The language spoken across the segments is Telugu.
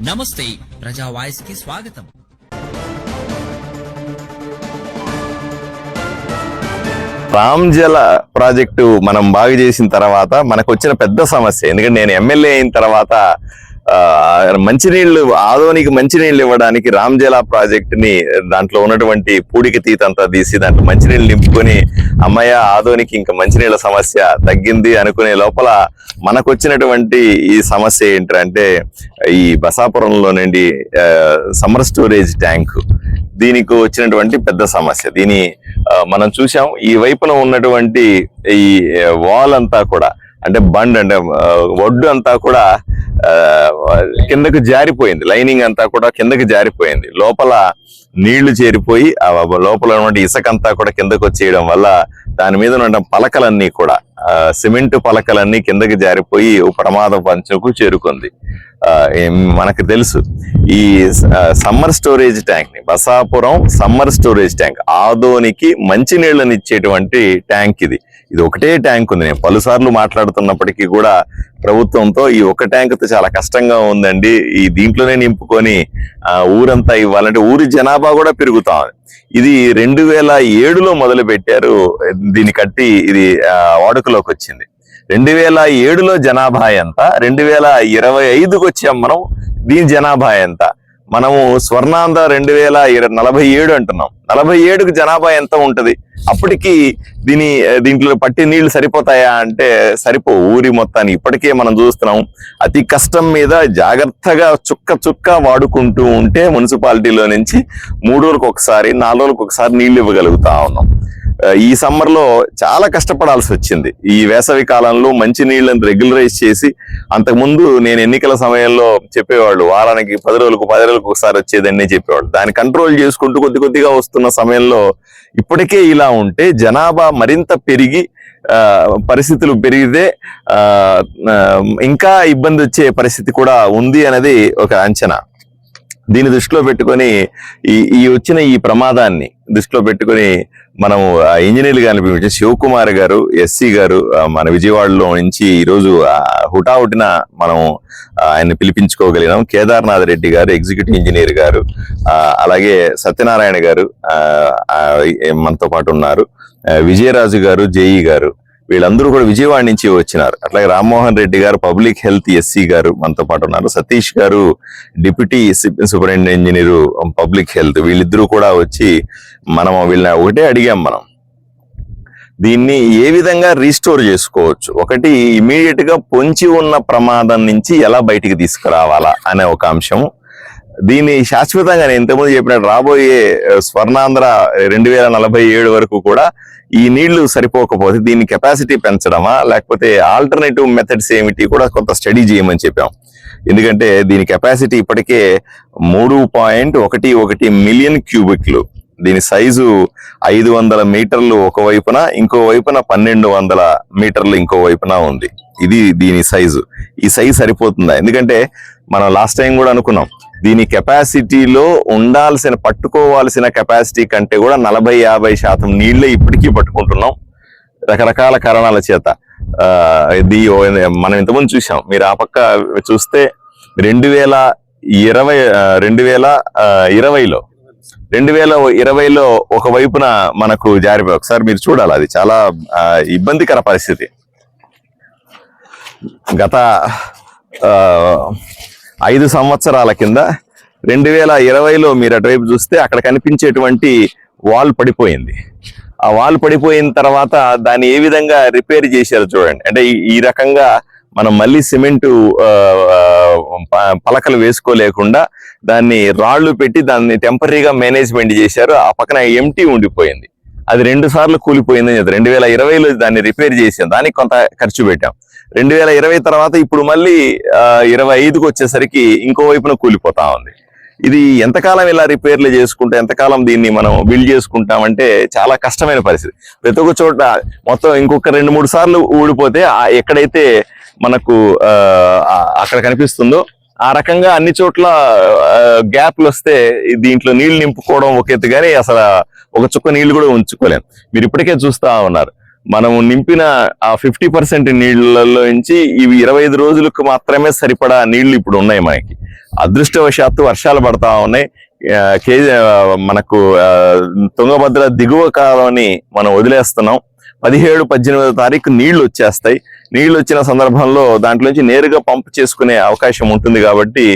నమస్తే ప్రజా వాయిస్కి స్వాగతం రామ్జల ప్రాజెక్టు మనం బాగు చేసిన తర్వాత మనకు వచ్చిన పెద్ద సమస్య. ఎందుకంటే నేను ఎమ్మెల్యే అయిన తర్వాత మంచినీళ్ళు ఆదోనికి మంచినీళ్ళు ఇవ్వడానికి రామ్ జల ప్రాజెక్ట్ని దాంట్లో ఉన్నటువంటి పూడిక తీతంతా తీసి దాంట్లో మంచినీళ్ళు నింపుకొని అమ్మయ్య ఆదోనికి ఇంకా మంచినీళ్ళ సమస్య తగ్గింది అనుకునే లోపల మనకొచ్చినటువంటి ఈ సమస్య ఏంటంటే ఈ బసాపురంలోనండి సమ్మర్ స్టోరేజ్ ట్యాంక్. దీనికి వచ్చినటువంటి పెద్ద సమస్య. దీని ఆ, మనం చూసాం ఈ వైపున ఉన్నటువంటి ఈ వాల్ అంతా కూడా అంటే బండ్ అంటే ఒడ్డు అంతా కూడా కిందకు జారిపోయింది. లైనింగ్ అంతా కూడా కిందకి జారిపోయింది. లోపల నీళ్ళు చేరిపోయి లోపల ఉన్నటువంటి ఇసుక అంతా కూడా కిందకు వచ్చేయడం వల్ల దాని మీద ఉన్న పలకలన్నీ కూడా సిమెంట్ పలకలన్నీ కిందకి జారిపోయి ప్రమాద పంచకు చేరుకుంది. ఆ, మనకు తెలుసు. ఈ సమ్మర్ స్టోరేజ్ ట్యాంక్ని బసాపురం సమ్మర్ స్టోరేజ్ ట్యాంక్ ఆదోనికి మంచి నీళ్ళను ఇచ్చేటువంటి ట్యాంక్ ఇది. ఇది ఒకటే ట్యాంక్ ఉంది. నేను పలుసార్లు మాట్లాడుతున్నప్పటికీ కూడా ప్రభుత్వంతో ఈ ఒక ట్యాంక్తో చాలా కష్టంగా ఉందండి. ఈ దీంట్లోనే నింపుకొని ఆ, ఊరంతా ఇవ్వాలంటే ఊరి జనాభా కూడా పెరుగుతా ఉంది. ఇది రెండు వేల ఏడులో మొదలు పెట్టారు దీన్ని కట్టి ఇది ఆ, వాడుకలోకి వచ్చింది. రెండు వేల ఏడులో జనాభా ఎంత? రెండు వేల ఇరవై ఐదుకి వచ్చాం మనం దీని జనాభా ఎంత? మనము స్వర్ణాంధ రెండు వేల నలభై ఏడు అంటున్నాం. నలభై ఏడుకి జనాభా ఎంత ఉంటది? అప్పటికి దీని దీంట్లో పట్టి నీళ్ళు సరిపోతాయా అంటే సరిపో ఊరి మొత్తాన్ని ఇప్పటికే మనం చూస్తున్నాం అతి కష్టం మీద జాగ్రత్తగా చుక్క చుక్క వాడుకుంటూ ఉంటే మున్సిపాలిటీలో నుంచి మూడు రోజులకు ఒకసారి నాలుగు రోజులకు ఒకసారి నీళ్ళు ఇవ్వగలుగుతా ఉన్నాం. ఈ సమ్మర్లో చాలా కష్టపడాల్సి వచ్చింది. ఈ వేసవి కాలంలో మంచి నీళ్ళని రెగ్యులరైజ్ చేసి అంతకుముందు నేను ఎన్నికల సమయంలో చెప్పేవాళ్ళు వారానికి పది రోజులకు పది రోజులకు ఒకసారి వచ్చేదని చెప్పేవాళ్ళు. దాన్ని కంట్రోల్ చేసుకుంటూ కొద్ది కొద్దిగా వస్తున్న సమయంలో ఇప్పటికే ఇలా ఉంటే జనాభా మరింత పెరిగి పరిస్థితులు పెరిగితే ఇంకా ఇబ్బంది వచ్చే పరిస్థితి కూడా ఉంది అనేది ఒక అంచనా. దీన్ని దృష్టిలో పెట్టుకొని ఈ ఈ వచ్చిన ఈ ప్రమాదాన్ని దృష్టిలో పెట్టుకొని మనం ఆ ఇంజనీర్లు కనిపించే శివకుమార్ గారు ఎస్సీ గారు మన విజయవాడలో నుంచి ఈ రోజు హుటాహుటిన మనం ఆయన్ని పిలిపించుకోగలిగినాం. కేదార్నాథ్ రెడ్డి గారు ఎగ్జిక్యూటివ్ ఇంజనీర్ గారు అలాగే సత్యనారాయణ గారు ఆ, మనతో పాటు ఉన్నారు. విజయరాజు గారు జేఈ గారు వీళ్ళందరూ కూడా విజయవాడ నుంచి వచ్చినారు. అట్లాగే రామ్మోహన్ రెడ్డి గారు పబ్లిక్ హెల్త్ ఎస్సీ గారు మనతో పాటు ఉన్నారు. Satish garu deputy superintendent engineer public health. వీళ్ళిద్దరూ కూడా వచ్చి మనం వీళ్ళని ఒకటే అడిగాం మనం. దీన్ని ఏ విధంగా రీస్టోర్ చేసుకోవచ్చు? ఒకటి ఇమీడియట్గా పొంచి ఉన్న ప్రమాదం నుంచి ఎలా బయటికి తీసుకురావాలా అనే ఒక అంశం. దీన్ని శాశ్వతంగా నేను ఇంతకుముందు చెప్పినట్టు రాబోయే స్వర్ణాంధ్ర రెండు వేల నలభై ఏడు వరకు కూడా ఈ నీళ్ళు సరిపోకపోతే దీని కెపాసిటీ పెంచడమా లేకపోతే ఆల్టర్నేటివ్ మెథడ్స్ ఏమిటి కూడా కొంత స్టడీ చేయమని చెప్పాం. ఎందుకంటే దీని కెపాసిటీ ఇప్పటికే మూడు పాయింట్ ఒకటి ఒకటి మిలియన్ క్యూబిక్లు. దీని సైజు ఐదు వందల మీటర్లు ఒక వైపున ఇంకో వైపున పన్నెండు వందల మీటర్లు ఇంకో వైపున ఉంది. ఇది దీని సైజు. ఈ సైజు సరిపోతుందా? ఎందుకంటే మనం లాస్ట్ టైం కూడా అనుకున్నాం దీని కెపాసిటీలో ఉండాల్సిన పట్టుకోవాల్సిన కెపాసిటీ కంటే కూడా నలభై యాభై శాతం నీళ్ళే ఇప్పటికీ పట్టుకుంటున్నాం. రకరకాల కారణాల చేత. ఇది మనం ఇంతకుముందు చూసాం మీరు ఆ పక్క చూస్తే రెండు వేల ఇరవై రెండు వేల ఇరవైలో రెండు వేల ఇరవైలో ఒక వైపున మనకు జారిపోయి ఒకసారి మీరు చూడాలి అది. చాలా ఇబ్బందికర పరిస్థితి. గత ఐదు సంవత్సరాల కింద రెండు వేల ఇరవైలో మీరు అటువైపు చూస్తే అక్కడ కనిపించేటువంటి వాల్ పడిపోయింది. ఆ వాల్ పడిపోయిన తర్వాత దాన్ని ఏ విధంగా రిపేర్ చేశారో చూడండి. అంటే ఈ- రకంగా మనం మళ్ళీ సిమెంట్ పలకలు వేసుకోలేకుండా దాన్ని రాళ్ళు పెట్టి దాన్ని టెంపరీగా మేనేజ్మెంట్ చేశారు. ఆ పక్కన ఎంటీ ఉండిపోయింది. అది రెండు సార్లు కూలిపోయిందని చెప్తారు రెండు వేల ఇరవైలో దాన్ని రిపేర్ చేసాం దానికి కొంత ఖర్చు పెట్టాం. రెండు వేల ఇరవై తర్వాత ఇప్పుడు మళ్ళీ ఇరవై ఐదుకి వచ్చేసరికి ఇంకో వైపున కూలిపోతా ఉంది. ఇది ఎంతకాలం ఇలా రిపేర్లు చేసుకుంటే ఎంతకాలం దీన్ని మనం బిల్డ్ చేసుకుంటామంటే చాలా కష్టమైన పరిస్థితి. ప్రతి ఒక్క చోట మొత్తం ఇంకొక రెండు మూడు సార్లు ఊడిపోతే ఎక్కడైతే మనకు అక్కడ కనిపిస్తుందో ఆ రకంగా అన్ని చోట్ల గ్యాప్లు వస్తే దీంట్లో నీళ్ళు నింపుకోవడం ఒక ఎత్తు కానీ అసలు ఒక చుక్క నీళ్ళు కూడా ఉంచుకోలేం. మీరు ఇప్పటికే చూస్తా ఉన్నారు. మనము నింపిన ఆ ఫిఫ్టీ పర్సెంట్ నీళ్ళలో నుంచి ఇవి ఇరవై ఐదు రోజులకు మాత్రమే సరిపడా నీళ్ళు ఇప్పుడు ఉన్నాయి మనకి. అదృష్టవశాత్తు వర్షాలు పడతా ఉన్నాయి. కేజీ మనకు తుంగభద్ర దిగువ కాలంని మనం వదిలేస్తున్నాం. పదిహేడు పద్దెనిమిదో తారీఖు నీళ్ళు వచ్చేస్తాయి. నీళ్ళు వచ్చిన సందర్భంలో దాంట్లోంచి నేరుగా పంప్ చేసుకునే అవకాశం ఉంటుంది కాబట్టి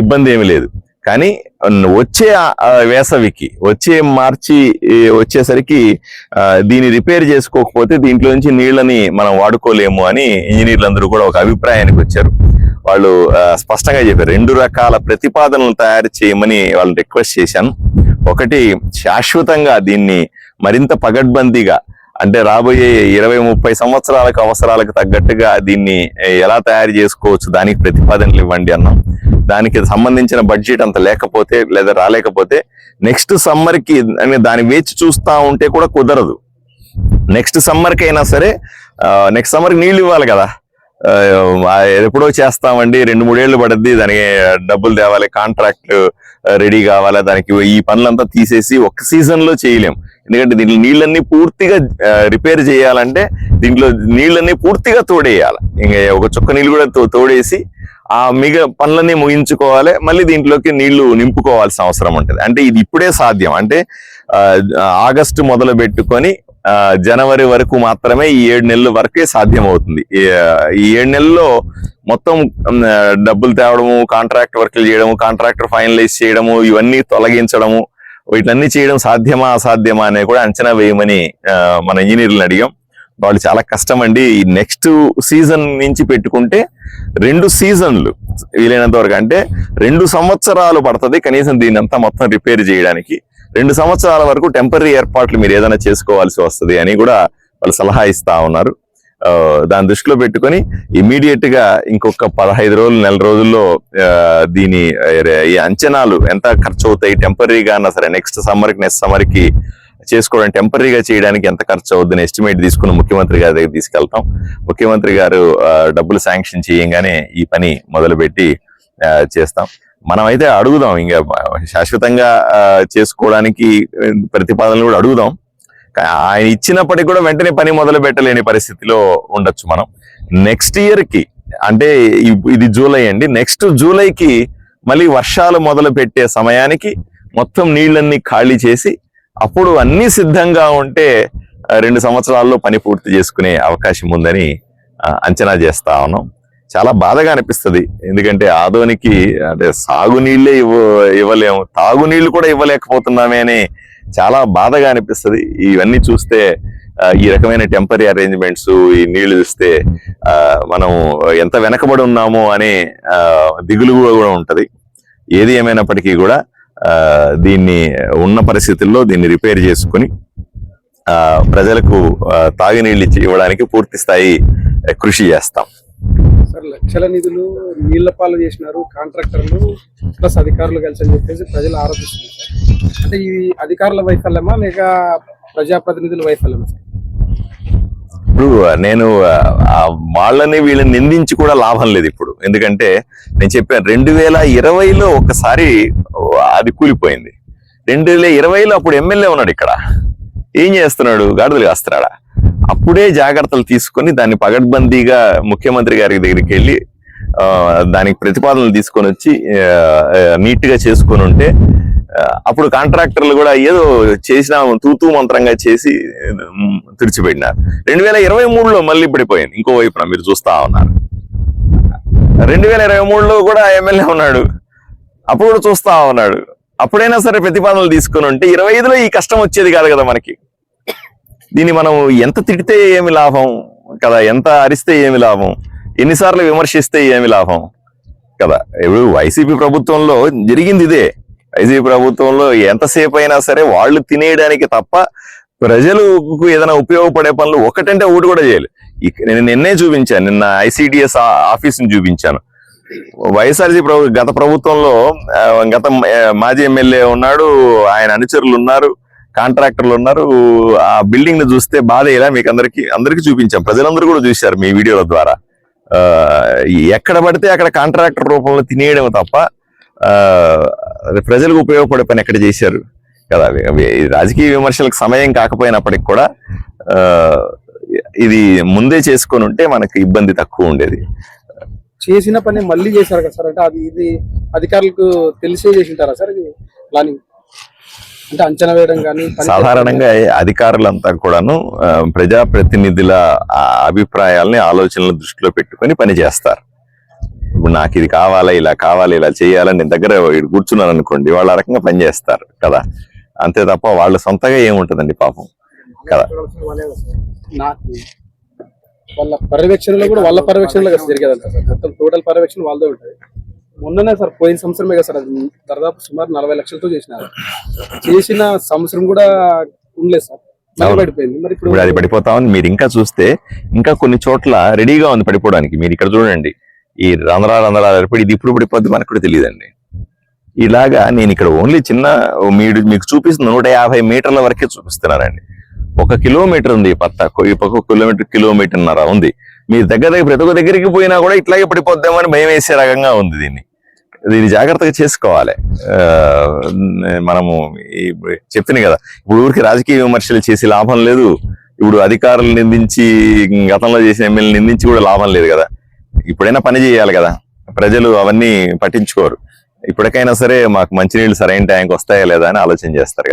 ఇబ్బంది ఏమీ లేదు. కానీ వచ్చే వేసవికి వచ్చే మార్చి వచ్చేసరికి దీన్ని రిపేర్ చేసుకోకపోతే దీంట్లో నుంచి నీళ్ళని మనం వాడుకోలేము అని ఇంజనీర్లందరూ కూడా ఒక అభిప్రాయానికి వచ్చారు. వాళ్ళు స్పష్టంగా చెప్పారు. రెండు రకాల ప్రతిపాదనలు తయారు చేయమని వాళ్ళని రిక్వెస్ట్ చేశాను. ఒకటి శాశ్వతంగా దీన్ని మరింత పగడ్బందీగా అంటే రాబోయే ఇరవై ముప్పై సంవత్సరాలకు అవసరాలకు తగ్గట్టుగా దీన్ని ఎలా తయారు చేసుకోవచ్చు దానికి ప్రతిపాదనలు ఇవ్వండి అన్నాం. దానికి సంబంధించిన బడ్జెట్ అంత లేకపోతే లేదా రాలేకపోతే నెక్స్ట్ సమ్మర్కి దాని వేచి చూస్తా ఉంటే కూడా కుదరదు. నెక్స్ట్ సమ్మర్కి అయినా సరే నెక్స్ట్ సమ్మర్కి ఇవ్వాలి కదా. ఎప్పుడో చేస్తామండి రెండు మూడేళ్ళు పడుద్ది దానికి డబ్బులు తేవాలి కాంట్రాక్ట్ రెడీ కావాలి దానికి ఈ పనులంతా తీసేసి ఒక సీజన్లో చేయలేం. ఎందుకంటే దీంట్లో నీళ్ళన్నీ పూర్తిగా రిపేర్ చేయాలంటే దీంట్లో నీళ్ళన్నీ పూర్తిగా తోడేయాలి. ఇంకా ఒక చుక్క నీళ్ళు కూడా తో- తోడేసి ఆ మిగ పనులన్నీ ముగించుకోవాలి. మళ్ళీ దీంట్లోకి నీళ్ళు నింపుకోవాల్సిన అవసరం ఉంటుంది. అంటే ఇది ఇప్పుడే సాధ్యం. అంటే ఆగస్టు మొదలు పెట్టుకొని జనవరి వరకు మాత్రమే ఈ ఏడు నెలల వరకే సాధ్యం అవుతుంది ఈ- ఏడు నెలల్లో మొత్తం డబ్బులు తేవడము కాంట్రాక్ట్ వర్క్లు చేయడము కాంట్రాక్టర్ ఫైనలైజ్ చేయడము ఇవన్నీ తొలగించడము వీటన్ని చేయడం సాధ్యమా అసాధ్యమా అనే కూడా అంచనా వేయమని మన ఇంజనీర్లను అడిగాం. వాళ్ళు చాలా కష్టం అండి ఈ నెక్స్ట్ సీజన్ నుంచి పెట్టుకుంటే రెండు సీజన్లు వీలైనంత వరకు. అంటే రెండు సంవత్సరాలు పడుతుంది కనీసం దీని అంతా మొత్తం రిపేర్ చేయడానికి. రెండు సంవత్సరాల వరకు టెంపరీ ఏర్పాట్లు మీరు ఏదైనా చేసుకోవాల్సి వస్తుంది అని కూడా వాళ్ళు సలహా ఇస్తా ఉన్నారు. దాని దృష్టిలో పెట్టుకొని ఇమీడియట్గా ఇంకొక పదహైదు రోజులు నెల రోజుల్లో దీని ఈ అంచనాలు ఎంత ఖర్చు అవుతాయి టెంపరీగా అన్నా సరే నెక్స్ట్ సమ్మర్కి నెక్స్ట్ సమ్మర్కి చేసుకోవడం టెంపరీగా చేయడానికి ఎంత ఖర్చు అవుతుందని ఎస్టిమేట్ తీసుకుని ముఖ్యమంత్రి గారి దగ్గర తీసుకెళ్తాం. ముఖ్యమంత్రి గారు డబ్బులు శాంక్షన్ చేయంగానే ఈ పని మొదలుపెట్టి చేస్తాం. మనం అయితే అడుగుదాం ఇంకా శాశ్వతంగా చేసుకోవడానికి ప్రతిపాదనలు కూడా అడుగుదాం. ఆయన ఇచ్చినప్పటికీ కూడా వెంటనే పని మొదలు పెట్టలేని పరిస్థితిలో ఉండొచ్చు మనం. నెక్స్ట్ ఇయర్కి అంటే ఇది జూలై అండి. నెక్స్ట్ జూలైకి మళ్ళీ వర్షాలు మొదలు పెట్టే సమయానికి మొత్తం నీళ్ళన్నీ ఖాళీ చేసి అప్పుడు అన్ని సిద్ధంగా ఉంటే రెండు సంవత్సరాల్లో పని పూర్తి చేసుకునే అవకాశం ఉందని అంచనా చేస్తా ఉన్నాం. చాలా బాధగా అనిపిస్తుంది. ఎందుకంటే ఆదోనికి అంటే సాగునీళ్ళే ఇవ్వ ఇవ్వలేము. తాగునీళ్ళు కూడా ఇవ్వలేకపోతున్నామే అని చాలా బాధగా అనిపిస్తుంది. ఇవన్నీ చూస్తే ఈ రకమైన టెంపరీ అరేంజ్మెంట్స్ ఈ నీళ్ళు చూస్తే మనం ఎంత వెనకబడి ఉన్నామో అనే దిగులు కూడా ఉంటుంది. ఏది ఏమైనప్పటికీ కూడా దీన్ని ఉన్న పరిస్థితుల్లో దీన్ని రిపేర్ చేసుకుని ప్రజలకు ఆ, తాగునీళ్ళు ఇచ్చి ఇవ్వడానికి పూర్తి స్థాయి కృషి చేస్తాం. సార్ లక్షల నిధులు నీళ్ళ పాలు చేసినారు కాంట్రాక్టర్లు ప్లస్ అధికారులు కలిసి అని చెప్పేసి ప్రజలు ఆరోపిస్తున్నారు సార్. అంటే ఈ అధికారుల వైఫల్యమా లేక ప్రజాప్రతినిధుల వైఫల్యమా సార్? ఇప్పుడు నేను వాళ్ళని వీళ్ళని నిందించి కూడా లాభం లేదు ఇప్పుడు. ఎందుకంటే నేను చెప్పాను రెండు వేల ఇరవైలో ఒకసారి అది కూలిపోయింది. రెండు వేల ఇరవైలో అప్పుడు ఎమ్మెల్యే ఉన్నాడు ఇక్కడ. ఏం చేస్తున్నాడు? గాడిదలు కాస్తున్నాడా? అప్పుడే జాగ్రత్తలు తీసుకొని దాన్ని పగడ్బందీగా ముఖ్యమంత్రి గారి దగ్గరికి వెళ్ళి దానికి ప్రతిపాదనలు తీసుకొని వచ్చి నీట్గా చేసుకొని ఉంటే అప్పుడు కాంట్రాక్టర్లు కూడా ఏదో చేసిన తూతూ మంత్రంగా చేసి తుడిచిపెట్టినారు. రెండు వేల ఇరవై మూడులో మళ్ళీ పడిపోయింది. ఇంకో వైపున మీరు చూస్తా ఉన్నారు. రెండు వేల ఇరవై మూడులో కూడా ఎమ్మెల్యే ఉన్నాడు. అప్పుడు కూడా చూస్తా ఉన్నాడు. అప్పుడైనా సరే ప్రతిపాదనలు తీసుకుని ఉంటే ఇరవై ఐదులో ఈ కష్టం వచ్చేది కాదు కదా మనకి. దీన్ని మనం ఎంత తిడితే ఏమి లాభం కదా? ఎంత అరిస్తే ఏమి లాభం? ఎన్నిసార్లు విమర్శిస్తే ఏమి లాభం కదా? ఇప్పుడు వైసీపీ ప్రభుత్వంలో జరిగింది ఇదే. వైసీపీ ప్రభుత్వంలో ఎంతసేపు అయినా సరే వాళ్ళు తినేయడానికి తప్ప ప్రజలకు ఏదైనా ఉపయోగపడే పనులు ఒకటంటే ఒకటి కూడా చేయాలి. నేను నిన్నే చూపించాను నిన్న ఐసిడిఎస్ ఆఫీస్ని చూపించాను. వైఎస్ఆర్సీ ప్రభు గత ప్రభుత్వంలో గత మాజీ ఎమ్మెల్యే ఉన్నాడు ఆయన అనుచరులు ఉన్నారు. కాంట్రాక్టర్లు ఉన్నారు. ఆ బిల్డింగ్ని చూస్తే బాధ ఇలా మీకు అందరికి అందరికి చూపించాం. ప్రజలందరూ కూడా చూశారు మీ వీడియోల ద్వారా. ఎక్కడ పడితే అక్కడ కాంట్రాక్టర్ రూపంలో తినేయడం తప్ప ప్రజలకు ఉపయోగపడే పని ఎక్కడ చేశారు? కదా రాజకీయ విమర్శలకు సమయం కాకపోయినప్పటికి కూడా ఇది ముందే చేసుకొని ఉంటే మనకి ఇబ్బంది తక్కువ ఉండేది. చేసిన పని మళ్ళీ చేశారు కదా సార్? అంటే అది ఇది అధికారులకు తెలిసే చేసింటారా సార్ ప్లానింగ్? అంటే అంచనా వేయడం కానీ సాధారణంగా అధికారులంతా కూడాను ప్రజాప్రతినిధుల అభిప్రాయాల్ని ఆలోచనలు దృష్టిలో పెట్టుకొని పని చేస్తారు. ఇప్పుడు నాకు ఇది కావాలా ఇలా కావాలి ఇలా చేయాలని నేను దగ్గర కూర్చున్నాను అనుకోండి వాళ్ళు ఆ రకంగా పని చేస్తారు కదా. అంతే తప్ప వాళ్ళ సొంతగా ఏముంటదండి పాపం కదా. వాళ్ళ పర్యవేక్షణలో కూడా వాళ్ళ పర్యవేక్షణలో జరిగేదంట సార్ మొత్తం టోటల్ పర్యవేక్షణ వాళ్ళదే ఉంటుంది. మొన్ననే సార్ పోయిన సంవత్సరమే కదా సార్ అది దాదాపు సుమారు నలభై లక్షలతో చేసినారు. చేసిన సంవత్సరం కూడా ఉండలేదు సార్. మళ్ళీ అవును. పడిపోయింది. మరి ఇప్పుడు ఇప్పుడు అది పడిపోతా ఉంది. మీరు ఇంకా చూస్తే ఇంకా కొన్ని చోట్ల రెడీగా ఉంది పడిపోవడానికి. మీరు ఇక్కడ చూడండి. ఈ రంధ్రాలు రంధ్రాలు ఏర్పడి ఇది ఇప్పుడు పడిపోద్ది మనకు కూడా తెలియదండి. ఇలాగా నేను ఇక్కడ ఓన్లీ చిన్న ఓ మీరు మీకు చూపిస్తుంది నూట యాభై మీటర్ల వరకే చూపిస్తున్నానండి ఒక కిలోమీటర్ ఉంది ఈ పత్త. ఈ పక్క ఒక కిలోమీటర్ కిలోమీటర్న్నర ఉంది. మీరు దగ్గర దగ్గర ప్రతి ఒక్క దగ్గరికి పోయినా కూడా ఇట్లాగే పడిపోద్దామో అని భయం వేసే రకంగా ఉంది దీన్ని. దీన్ని జాగ్రత్తగా చేసుకోవాలి. ఆ, మనము చెప్పింది కదా ఇప్పుడు ఊరికి రాజకీయ విమర్శలు చేసి లాభం లేదు ఇప్పుడు అధికారులు నిందించి గతంలో చేసిన ఎమ్మెల్యే నిందించి కూడా లాభం లేదు కదా. ఇప్పుడైనా పని చేయాలి కదా ప్రజలు అవన్నీ పట్టించుకోరు. ఇప్పటికైనా సరే మాకు మంచినీళ్ళు సరైన టైంకి వస్తాయా లేదా అని ఆలోచన చేస్తారు కదా.